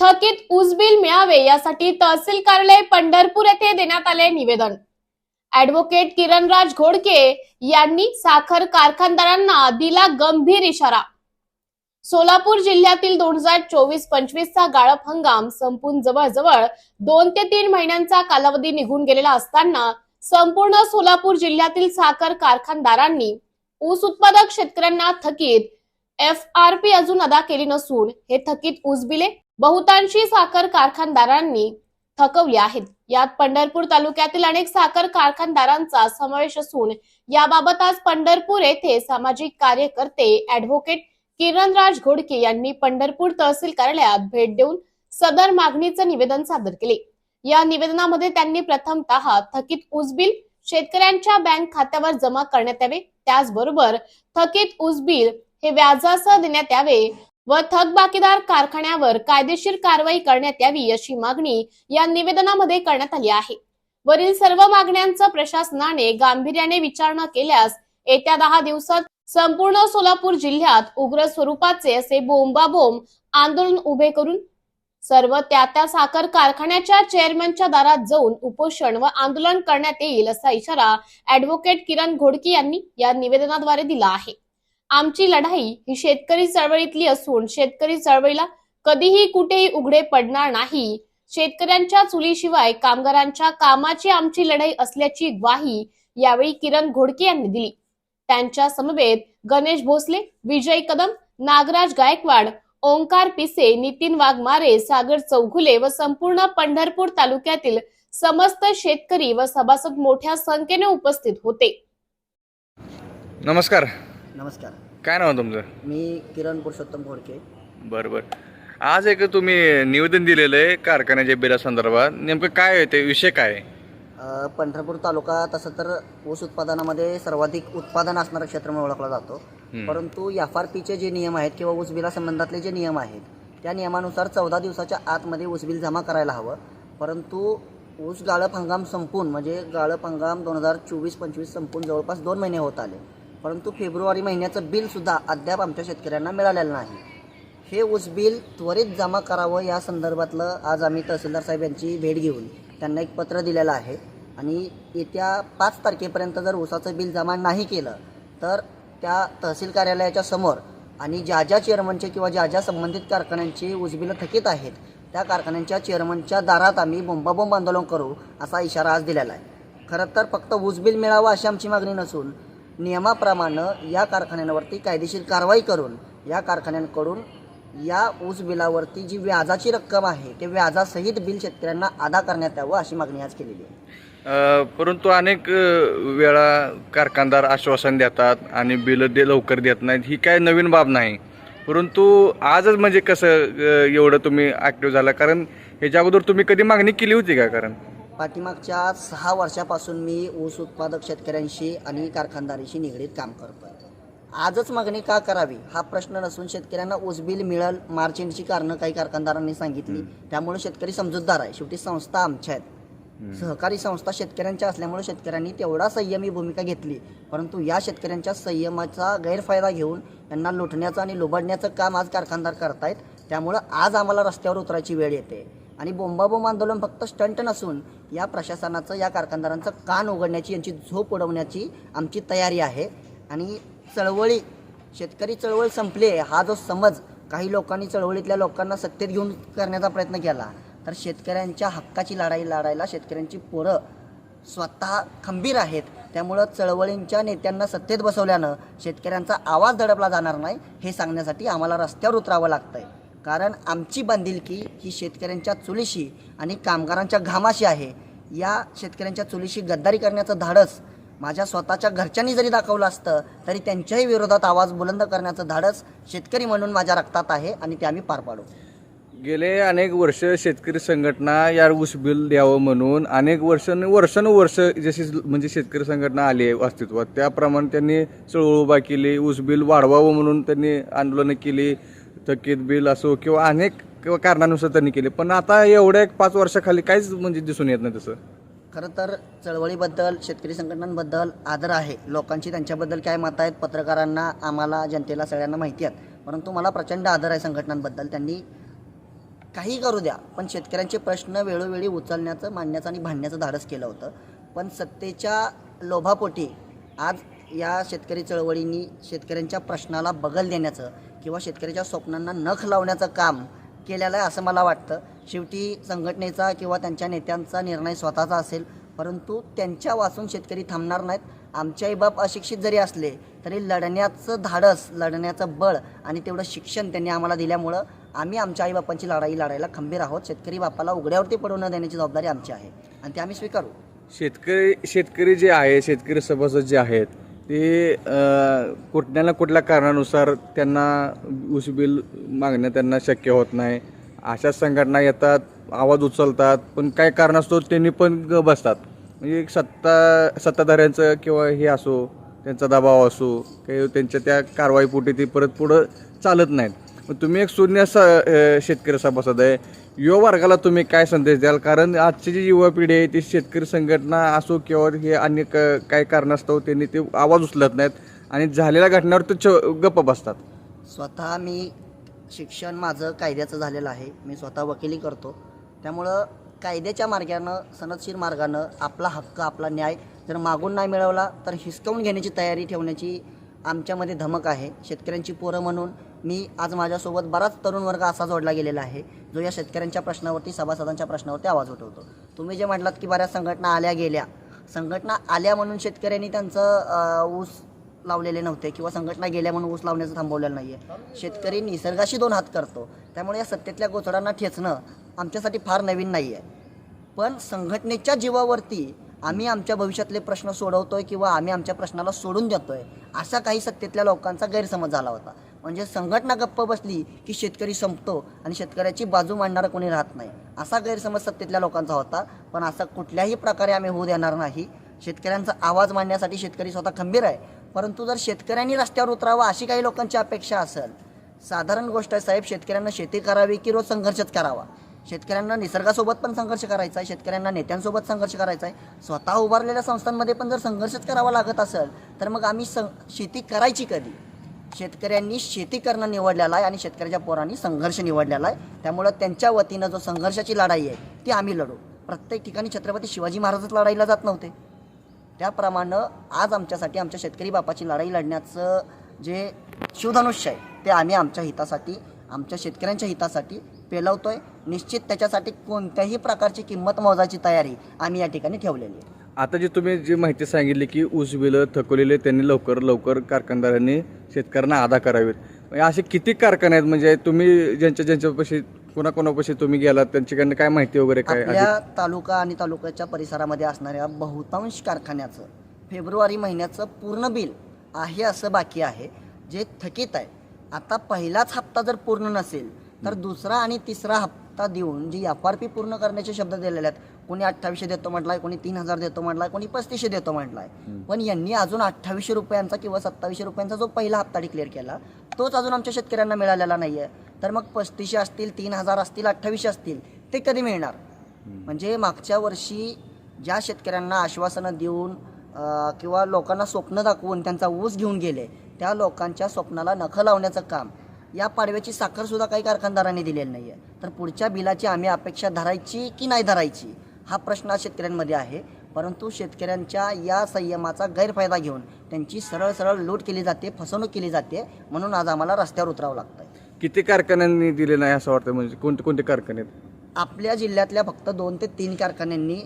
थकीत ऊस बिल मिळावे यासाठी तहसील कार्यालय पंढरपूर येथे देण्यात आले निवेदन. ऍडव्होकेट किरणराज घोडके यांनी साखर कारखानदारांना दिला गंभीर इशारा. सोलापूर जिल्ह्यातील दोन हजार चोवीस पंचवीसचा गाळप हंगाम संपून जवळजवळ दोन ते तीन महिन्यांचा कालावधी निघून गेलेला असताना संपूर्ण सोलापूर जिल्ह्यातील साखर कारखानदारांनी ऊस उत्पादक शेतकऱ्यांना थकीत एफ आर पी अजून अदा केली नसून हे थकीत ऊस बिले बहुतांशी साखर कारखानदारांनी थकवली आहेत. यात पंढरपूर तालुक्यातील अनेक साखर कारखानदारांचा समावेश असून याबाबत आज पंढरपूर येथे सामाजिक कार्यकर्ते ऍडव्होकेट किरणराज घोडके यांनी पंढरपूर तहसील कार्यालयात भेट देऊन सदर मागणीचं निवेदन सादर केले. या निवेदनामध्ये त्यांनी प्रथमतः थकीत ऊस बिल शेतकऱ्यांच्या बँक खात्यावर जमा करण्यात यावे. त्याचबरोबर थकीत ऊस बिल हे व्याजासह देण्यात यावे. व थकबाकीदार कारखान्यावर कायदेशीर कारवाई करण्यात यावी अशी मागणी या निवेदनामध्ये करण्यात आली आहे. वरील सर्व मागण्यांचं प्रशासनाने गांभीर्याने विचार न केल्यास येत्या दहा दिवसात संपूर्ण सोलापूर जिल्ह्यात उग्र स्वरूपाचे असे बोंबाबोंब आंदोलन उभे करून सर्व त्या त्या साखर कारखान्याच्या चेअरमनच्या दारात जाऊन उपोषण व आंदोलन करण्यात येईल असा इशारा ऍडव्होकेट किरण घोडकी यांनी या निवेदनाद्वारे दिला आहे. आमची लढाई ही शेतकरी चळवळीतली असून शेतकरी चळवळीला कधीही कुठेही उघडे पडणार नाही. शेतकऱ्यांच्या चुलीशिवाय कामगारांच्या कामाची आमची लढाई असल्याची ग्वाही यावेळी किरण घोडके यांनी दिली. त्यांच्या समवेत गणेश भोसले विजय कदम नागराज गायकवाड ओंकार पिसे नितीन वाघमारे सागर चौघुले व संपूर्ण पंढरपूर तालुक्यातील समस्त शेतकरी व सभासद मोठ्या संख्येने उपस्थित होते. नमस्कार. नमस्कार. काय नाव तुमचं? मी किरण पुरुषोत्तम घोडके बरं बरं. आज एक तुम्ही निवेदन दिलेलं आहे कारखान्याच्या बिलासंदर्भात. नेमकं काय आहे ते? विषय काय आहे? अ, पंढरपूर तालुका तसं तर ऊस उत्पादनामध्ये सर्वाधिक उत्पादन असणारं क्षेत्र म्हणून ओळखला जातो. परंतु एफ आर पीचे जे नियम आहेत किंवा ऊस बिलासंबंधातले जे नियम आहेत त्या नियमानुसार चौदा दिवसाच्या आतमध्ये ऊस बिल जमा करायला हवं. परंतु ऊस गाळप हंगाम संपून म्हणजे गाळप हंगाम दोन हजार चोवीस पंचवीस संपून जवळपास दोन महिने होत आले. परंतु फेब्रुवारी महिन्याचं बिलसुद्धा अद्याप आमच्या शेतकऱ्यांना मिळालेलं नाही. हे ऊस बिल त्वरित जमा करावं या संदर्भातलं आज आम्ही तहसीलदार साहेब यांची भेट घेऊन त्यांना एक पत्र दिलेलं आहे. आणि येत्या पाच तारखेपर्यंत जर ऊसाचं बिल जमा नाही केलं तर त्या तहसील कार्यालयाच्या समोर आणि ज्या ज्या चेअरमनचे किंवा ज्या ज्या संबंधित कारखान्यांची ऊस बिलं थकीत आहेत त्या कारखान्यांच्या चेअरमनच्या दारात आम्ही बोंबाबोंब आंदोलन करू असा इशारा आज दिलेला आहे. खरं तर फक्त ऊस बिल मिळावं अशी आमची मागणी नसून नियमाप्रमाणे या कारखान्यांवरती कायदेशीर कारवाई करून या कारखान्यांकडून या ऊस बिलावरती जी व्याजाची रक्कम आहे ते व्याजासहित बिल शेतकऱ्यांना अदा करण्यात यावं अशी मागणी आज केलेली आहे. परंतु अनेक वेळा कारखानदार आश्वासन देतात आणि बिलं दे लवकर देत नाहीत ही काय नवीन बाब नाही. परंतु आजच म्हणजे कसं एवढं तुम्ही ॲक्टिव्ह झाला कारण ह्याच्या अगोदर तुम्ही कधी मागणी केली होती का? कारण पाठीमागच्या सहा वर्षापासून मी ऊस उत्पादक शेतकऱ्यांशी आणि कारखानदारीशी निगडीत काम करतोय. आजच मागणी का करावी हा प्रश्न नसून शेतकऱ्यांना ऊस बिल मिळेल मार्च एंडची कारणं काही कारखानदारांनी सांगितली. त्यामुळे शेतकरी समजूतदार आहे. शेवटी संस्था आमच्या आहेत. सहकारी संस्था शेतकऱ्यांच्या असल्यामुळे शेतकऱ्यांनी तेवढा संयमी भूमिका घेतली. परंतु या शेतकऱ्यांच्या संयमाचा गैरफायदा घेऊन त्यांना लुटण्याचं आणि लुबाडण्याचं काम आज कारखानदार करतायत. त्यामुळं आज आम्हाला रस्त्यावर उतरायची वेळ येते. आणि बोंबाबोंब आंदोलन फक्त स्टंट नसून या प्रशासनाचं या कारखानदारांचं कान उघडण्याची यांची झोप उडवण्याची आमची तयारी आहे. आणि चळवळी शेतकरी चळवळ संपली आहे हा जो समज काही लोकांनी चळवळीतल्या लोकांना सत्तेत घेऊन करण्याचा प्रयत्न केला तर शेतकऱ्यांच्या हक्काची लढाई लढायला शेतकऱ्यांची पोरं स्वतः खंबीर आहेत. त्यामुळं चळवळींच्या नेत्यांना सत्तेत बसवल्यानं शेतकऱ्यांचा आवाज दडपला जाणार नाही हे सांगण्यासाठी आम्हाला रस्त्यावर उतरावं लागतंय. कारण आमची बांधिलकी ही शेतकऱ्यांच्या चुलीशी आणि कामगारांच्या घामाशी आहे. या शेतकऱ्यांच्या चुलीशी गद्दारी करण्याचं धाडस माझ्या स्वतःच्या घरच्यांनी जरी दाखवलं असतं तरी त्यांच्याही विरोधात आवाज बुलंद करण्याचं धाडस शेतकरी म्हणून माझ्या रक्तात आहे आणि ते आम्ही पार पाडू. गेले अनेक वर्ष शेतकरी संघटना या ऊस बिल द्यावं म्हणून अनेक वर्ष वर्षानुवर्ष जशी म्हणजे शेतकरी संघटना आली आहे अस्तित्वात त्याप्रमाणे त्यांनी चळवळ उभा केली ऊस बिल वाढवावं म्हणून त्यांनी आंदोलनं केली. थकीत बिल असो किंवा अनेक कारणानुसार त्यांनी केले. पण आता एवढ्या एक पाच वर्षाखाली काहीच म्हणजे दिसून येत नाही तसं. खरं तर चळवळीबद्दल शेतकरी संघटनांबद्दल आदर आहे. लोकांची त्यांच्याबद्दल काय मत आहेत पत्रकारांना आम्हाला जनतेला सगळ्यांना माहिती आहेत. परंतु मला प्रचंड आदर आहे संघटनांबद्दल. त्यांनी काही करू द्या पण शेतकऱ्यांचे प्रश्न वेळोवेळी उचलण्याचं मांडण्याचं आणि भांडण्याचं धाडस केलं होतं. पण सत्तेच्या लोभापोटी आज या शेतकरी चळवळींनी शेतकऱ्यांच्या प्रश्नाला बगल देण्याचं किंवा शेतकऱ्याच्या स्वप्नांना नख लावण्याचं काम केलेलं आहे असं मला वाटतं. शेवटी संघटनेचा किंवा त्यांच्या नेत्यांचा निर्णय स्वतःचा असेल परंतु त्यांच्या वाचून शेतकरी थांबणार नाहीत. आमचे आईबाप अशिक्षित जरी असले तरी लढण्याचं धाडस लढण्याचं बळ आणि तेवढं शिक्षण त्यांनी आम्हाला दिल्यामुळं आम्ही आमच्या आईबापांची लढाई लढायला खंबीर आहोत. शेतकरी बापाला उघड्यावरती पडू न देण्याची जबाबदारी आमची आहे. आणि ते आम्ही स्वीकारू. शेतकरी शेतकरी जे आहे शेतकरी सभासद जे आहेत ते कुठल्या ना कुठल्या कारणानुसार त्यांना ऊस बिल मागणं त्यांना शक्य होत नाही. अशा संघटना येतात आवाज उचलतात पण काय कारणास्तव त्यांनी पण बसतात. म्हणजे एक सत्ता सत्ताधाऱ्यांचं किंवा हे असो त्यांचा दबाव असो काही त्यांच्या त्या कारवाईपोटी ते परत पुढं चालत नाहीत. मग तुम्ही एक शून्य स शेतकरी सभासद आहे. युवा वर्गाला तुम्ही काय संदेश द्याल? कारण आजची जी युवा पिढी आहे ती शेतकरी संघटना असो किंवा हे अन्य क- काय कारणास्तव त्यांनी ते आवाज उचलत नाहीत आणि झालेल्या घटनावर ते च गप्प बसतात. स्वतः मी शिक्षण माझं कायद्याचं झालेलं आहे. मी स्वतः वकिली करतो. त्यामुळं कायद्याच्या मार्गानं सनदशीर मार्गानं आपला हक्क आपला न्याय जर मागून नाही मिळवला तर हिसकावून घेण्याची तयारी ठेवण्याची आमच्यामध्ये धमक आहे. शेतकऱ्यांची पोरं म्हणून मी आज माझ्यासोबत बराच तरुण वर्ग असा जोडला गेलेला आहे जो या शेतकऱ्यांच्या प्रश्नावरती सभासदांच्या प्रश्नावरती आवाज उठवतो. तुम्ही जे म्हटलात की बऱ्याच संघटना आल्या गेल्या. संघटना आल्या म्हणून शेतकऱ्यांनी त्यांचं ऊस लावलेले नव्हते किंवा संघटना गेल्या म्हणून ऊस लावण्याचं थांबवलेलं नाही आहे शेतकरी निसर्गाशी दोन हात करतो. त्यामुळे या सत्तेतल्या गोचडांना ठेचणं आमच्यासाठी फार नवीन नाही आहे पण संघटनेच्या जीवावरती आम्ही आमच्या भविष्यातले प्रश्न सोडवतोय किंवा आम्ही आमच्या प्रश्नाला सोडून देतोय असा काही सत्तेतल्या लोकांचा गैरसमज झाला होता. म्हणजे संघटना गप्प बसली की शेतकरी संपतो आणि शेतकऱ्याची बाजू मांडणारा कोणी राहत नाही. असा गैरसमज सत्तेतल्या लोकांचा होता. पण असा कुठल्याही प्रकारे आम्ही होऊ देणार नाही. शेतकऱ्यांचा आवाज मांडण्यासाठी शेतकरी स्वतः खंबीर आहे. परंतु जर शेतकऱ्यांनी रस्त्यावर उतरावं अशी काही लोकांची अपेक्षा असेल साधारण गोष्ट आहे साहेब शेतकऱ्यांना शेती करावी की रोज संघर्षच करावा? शेतकऱ्यांना निसर्गासोबत पण संघर्ष करायचा आहे शेतकऱ्यांना नेत्यांसोबत संघर्ष करायचा आहे. स्वतः उभारलेल्या संस्थांमध्ये पण जर संघर्षच करावा लागत असेल तर मग आम्ही सं शेती करायची कधी? शेतकऱ्यांनी शेती करणं निवडलेलं आहे आणि शेतकऱ्याच्या पोरांनी संघर्ष निवडलेला आहे. त्यामुळं त्यांच्या वतीनं जो संघर्षाची लढाई आहे ती आम्ही लढू. प्रत्येक ठिकाणी छत्रपती शिवाजी महाराजच लढाईला जात नव्हते. त्याप्रमाणे आज आमच्यासाठी आमच्या शेतकरी बापाची लढाई लढण्याचं जे शिवधनुष्य आहे ते आम्ही आमच्या हितासाठी आमच्या शेतकऱ्यांच्या हितासाठी पेलवतोय. निश्चित त्याच्यासाठी कोणत्याही प्रकारची किंमत मोजायची तयारी आम्ही या ठिकाणी ठेवलेली आहे. आता जी तुम्ही जी माहिती सांगितली की ऊस बिलं थकवलेले त्यांनी लवकर लवकर कारखानदारांनी शेतकऱ्यांना अदा करावेत. म्हणजे असे किती कारखाने आहेत? म्हणजे तुम्ही ज्यांच्या ज्यांच्यापाशी कोणाकोणापाशी तुम्ही गेलात त्यांच्याकडनं काय माहिती वगैरे काय आपल्या तालुका आणि तालुक्याच्या परिसरामध्ये असणाऱ्या बहुतांश कारखान्याचं फेब्रुवारी महिन्याचं पूर्ण बिल आहे असं बाकी आहे जे थकीत आहे. आता पहिलाच हप्ता जर पूर्ण नसेल तर दुसरा आणि तिसरा हप्ता देऊन जी एफ आर पी पूर्ण करण्याचे शब्द दिलेले आहेत कोणी अठ्ठावीसशे देतो म्हटलाय कोणी तीन हजार देतो म्हटलाय कोणी पस्तीसशे देतो म्हटलाय. पण यांनी अजून अठ्ठावीसशे रुपयांचा किंवा सत्तावीसशे रुपयांचा जो पहिला हप्ता डिक्लेअर केला तोच अजून आमच्या शेतकऱ्यांना मिळालेला नाही आहे तर मग पस्तीसशे असतील तीन हजार असतील अठ्ठावीसशे असतील ते कधी मिळणार? म्हणजे मागच्या वर्षी ज्या शेतकऱ्यांना आश्वासनं देऊन किंवा लोकांना स्वप्न दाखवून त्यांचा ऊस घेऊन गेले त्या लोकांच्या स्वप्नाला नखं लावण्याचं काम या पाडव्याची साखरसुद्धा काही कारखानदारांनी दिलेली नाही आहे तर पुढच्या बिलाची आम्ही अपेक्षा धरायची की नाही धरायची? हा प्रश्न आज शेतकऱ्यांमध्ये आहे. परंतु शेतकऱ्यांच्या या संयमाचा गैरफायदा घेऊन त्यांची सरळ सरळ लूट केली जाते फसवणूक केली जाते म्हणून आज आम्हाला रस्त्यावर उतरावं लागतं किती कारखान्यांनी दिले नाही असं वाटतं म्हणजे कोणते कोणते कारखाने आपल्या जिल्ह्यातल्या फक्त दोन ते तीन कारखान्यांनी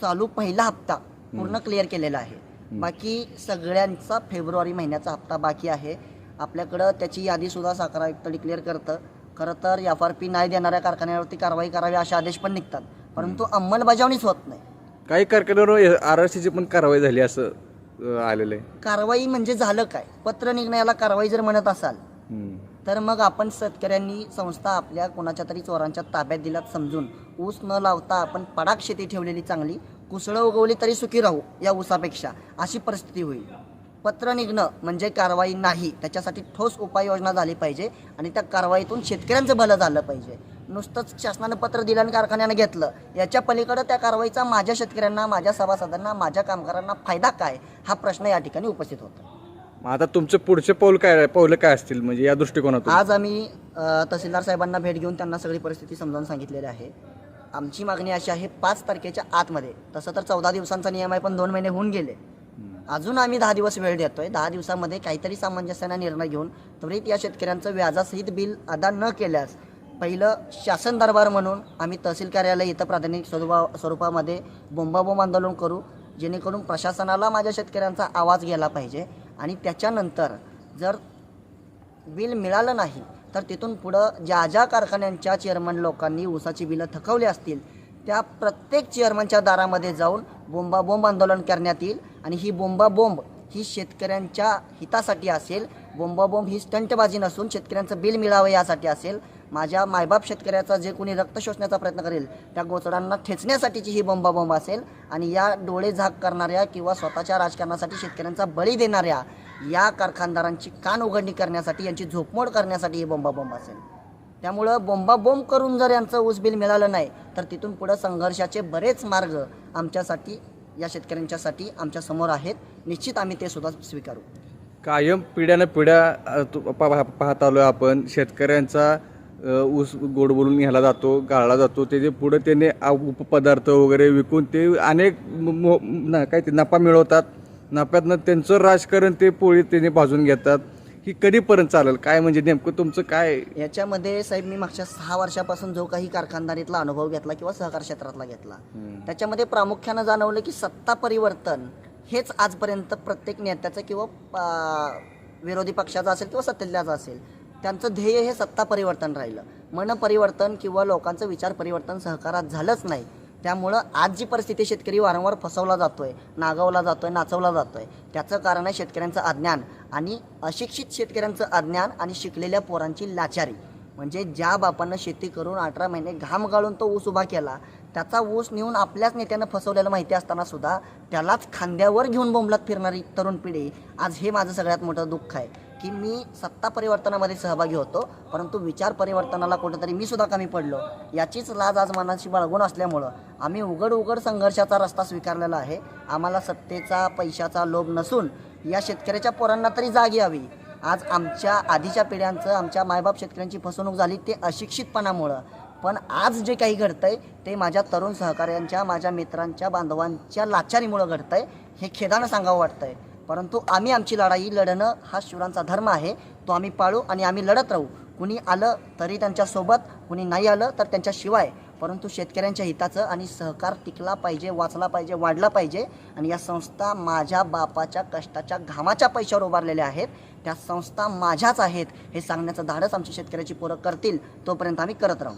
चालू पहिला हप्ता पूर्ण क्लिअर केलेला आहे. बाकी सगळ्यांचा फेब्रुवारी महिन्याचा हप्ता बाकी आहे. आपल्याकडं त्याची यादी सुद्धा साखर आयुक्त डिक्लेअर करतं. खरं तर एफ आर पी नाही देणाऱ्या कारखान्यावरती कारवाई करावी असे आदेश पण निघतात. परंतु अंमलबजावणीच होत नाही. काही कारखान्यावर आर आर सीची पण कारवाई झाली असं अं, आलेलं आहे. कारवाई म्हणजे झालं काय? पत्र निघण्याला कारवाई जर म्हणत असाल हम्म. तर मग आपण शेतकऱ्यांनी संस्था आपल्या कोणाच्या तरी चोरांच्या ताब्यात दिल्यात समजून. ऊस न लावता आपण पडाक शेती ठेवलेली चांगली कुसळं उगवली तरी सुखी राहू या ऊसापेक्षा. अशी परिस्थिती होईल. पत्र निघणं म्हणजे कारवाई नाही. त्याच्यासाठी ठोस उपाययोजना झाली पाहिजे आणि त्या कारवाईतून शेतकऱ्यांचं भलं झालं पाहिजे. नुसतंच शासनानं पत्र दिलं आणि कारखान्यानं घेतलं. याच्या पलीकडं त्या कारवाईचा माझ्या शेतकऱ्यांना माझ्या सभासदांना माझ्या कामगारांना फायदा काय? हा प्रश्न या ठिकाणी उपस्थित होतो. मग आता तुमचं पुढचे पाऊल काय पावलं काय असतील? म्हणजे या दृष्टिकोनातून? आज आम्ही अ, तहसीलदार साहेबांना भेट घेऊन त्यांना सगळी परिस्थिती समजावून सांगितलेली आहे. आमची मागणी अशी आहे पाच तारखेच्या आतमध्ये तसं तर चौदा दिवसांचा नियम आहे पण दोन महिने होऊन गेले. अजून आम्ही दहा दिवस वेळ देतोय. दहा दिवसामध्ये काहीतरी सामंजस्याने निर्णय घेऊन त्वरित या शेतकऱ्यांचं व्याजासहित बिल अदा न केल्यास पहिलं शासन दरबार म्हणून आम्ही तहसील कार्यालय इथं प्राधान्य स्वरूपा स्वरूपामध्ये बोंबाबोंब आंदोलन करू जेणेकरून प्रशासनाला माझ्या शेतकऱ्यांचा आवाज गेला पाहिजे. आणि त्याच्यानंतर जर बिल मिळालं नाही तर तिथून पुढं ज्या ज्या कारखान्यांच्या चेअरमन लोकांनी ऊसाची बिलं थकवली असतील त्या प्रत्येक चेअरमनच्या दारामध्ये जाऊन बोंबाबोंब आंदोलन करण्यात येईल. आणि ही बोंबाबोंब ही शेतकऱ्यांच्या हितासाठी असेल बोंबाबोंब ही स्टंटबाजी नसून शेतकऱ्यांचं बिल मिळावं यासाठी असेल. माझ्या मायबाप शेतकऱ्याचा जे कोणी रक्त शोषण्याचा प्रयत्न करेल त्या गोचडांना ठेचण्यासाठीची ही बोंबाबोंब असेल आणि या डोळे झाक करणाऱ्या किंवा स्वतःच्या राजकारणासाठी शेतकऱ्यांचा बळी देणाऱ्या या कारखानदारांची कान उघडणी करण्यासाठी यांची झोपमोड करण्यासाठी ही बोंबाबोंब असेल. त्यामुळं बोंबाबोंब करून जर यांचं ऊस बिल मिळालं नाही तर तिथून पुढं संघर्षाचे बरेच मार्ग आमच्यासाठी या शेतकऱ्यांच्यासाठी आमच्यासमोर आहेत. निश्चित आम्ही ते सुद्धा स्वीकारू. कायम पिढ्यानं पिढ्या पाहत आलो आपण. शेतकऱ्यांचा ऊस गोड बोलून घ्यायला जातो गाळला जातो त्याचे पुढे त्याने उपपदार्थ वगैरे विकून ते अनेक ना- काय ते नफा मिळवतात. नफ्यातनं त्यांचं राजकारण ते पोळी त्याने भाजून घेतात. ही कधीपर्यंत चालेल? काय म्हणजे नेमकं तुमचं काय? याच्यामध्ये साहेब मी मागच्या सहा वर्षापासून जो काही कारखानदारीतला अनुभव घेतला किंवा सहकार क्षेत्रातला घेतला त्याच्यामध्ये प्रामुख्यानं जाणवलं की सत्ता परिवर्तन हेच आजपर्यंत प्रत्येक नेत्याचं किंवा विरोधी पक्षाचं असेल किंवा सत्तेतल्याचं असेल त्यांचं ध्येय हे सत्ता परिवर्तन राहिलं. मन परिवर्तन किंवा लोकांचं विचार परिवर्तन सहकारात झालंच नाही. त्यामुळं आज जी परिस्थिती शेतकरी वारंवार फसवला जातोय नागवला जातोय नाचवला जातोय त्याचं कारण आहे शेतकऱ्यांचं अज्ञान. आणि अशिक्षित शेतकऱ्यांचं अज्ञान आणि शिकलेल्या पोरांची लाचारी. म्हणजे ज्या बापानं शेती करून अठरा महिने घाम गाळून तो ऊस उभा केला त्याचा ऊस नेऊन आपल्याच नेत्यानं फसवलेलं माहिती असताना सुद्धा त्यालाच खांद्यावर घेऊन बोंबलात फिरणारी तरुण पिढी आज हे माझं सगळ्यात मोठं दुःख आहे. की मी सत्ता परिवर्तनामध्ये सहभागी होतो परंतु विचार परिवर्तनाला कुठेतरी मी सुद्धा कमी पडलो. याचीच लाज आज मनाशी बाळगून असल्यामुळं आम्ही उघड उघड संघर्षाचा रस्ता स्वीकारलेला आहे. आम्हाला सत्तेचा पैशाचा लोभ नसून या शेतकऱ्याच्या पोरांना तरी जाग यावी आज आमच्या आधीच्या पिढ्यांचं आमच्या मायबाप शेतकऱ्यांची फसवणूक झाली ते अशिक्षितपणामुळं. पण आज जे काही घडतंय ते माझ्या तरुण सहकाऱ्यांच्या माझ्या मित्रांच्या बांधवांच्या लाचारीमुळं घडतंय हे खेदानं सांगावं वाटतंय. परंतु आम्ही आमची लढाई लढणं हा शिवरांचा धर्म आहे. तो आम्ही पाळू आणि आम्ही लढत राहू. कुणी आलं तरी त्यांच्यासोबत कुणी नाही आलं तर त्यांच्याशिवाय परंतु शेतकऱ्यांच्या हिताचं आणि सहकार टिकला पाहिजे वाचला पाहिजे वाढला पाहिजे. आणि या संस्था माझ्या बापाच्या कष्टाच्या घामाच्या पैशावर उभारलेल्या आहेत. त्या संस्था माझ्याच आहेत हे सांगण्याचं धाडस आमच्या शेतकऱ्याची पोरं करतील तोपर्यंत आम्ही करत राहू.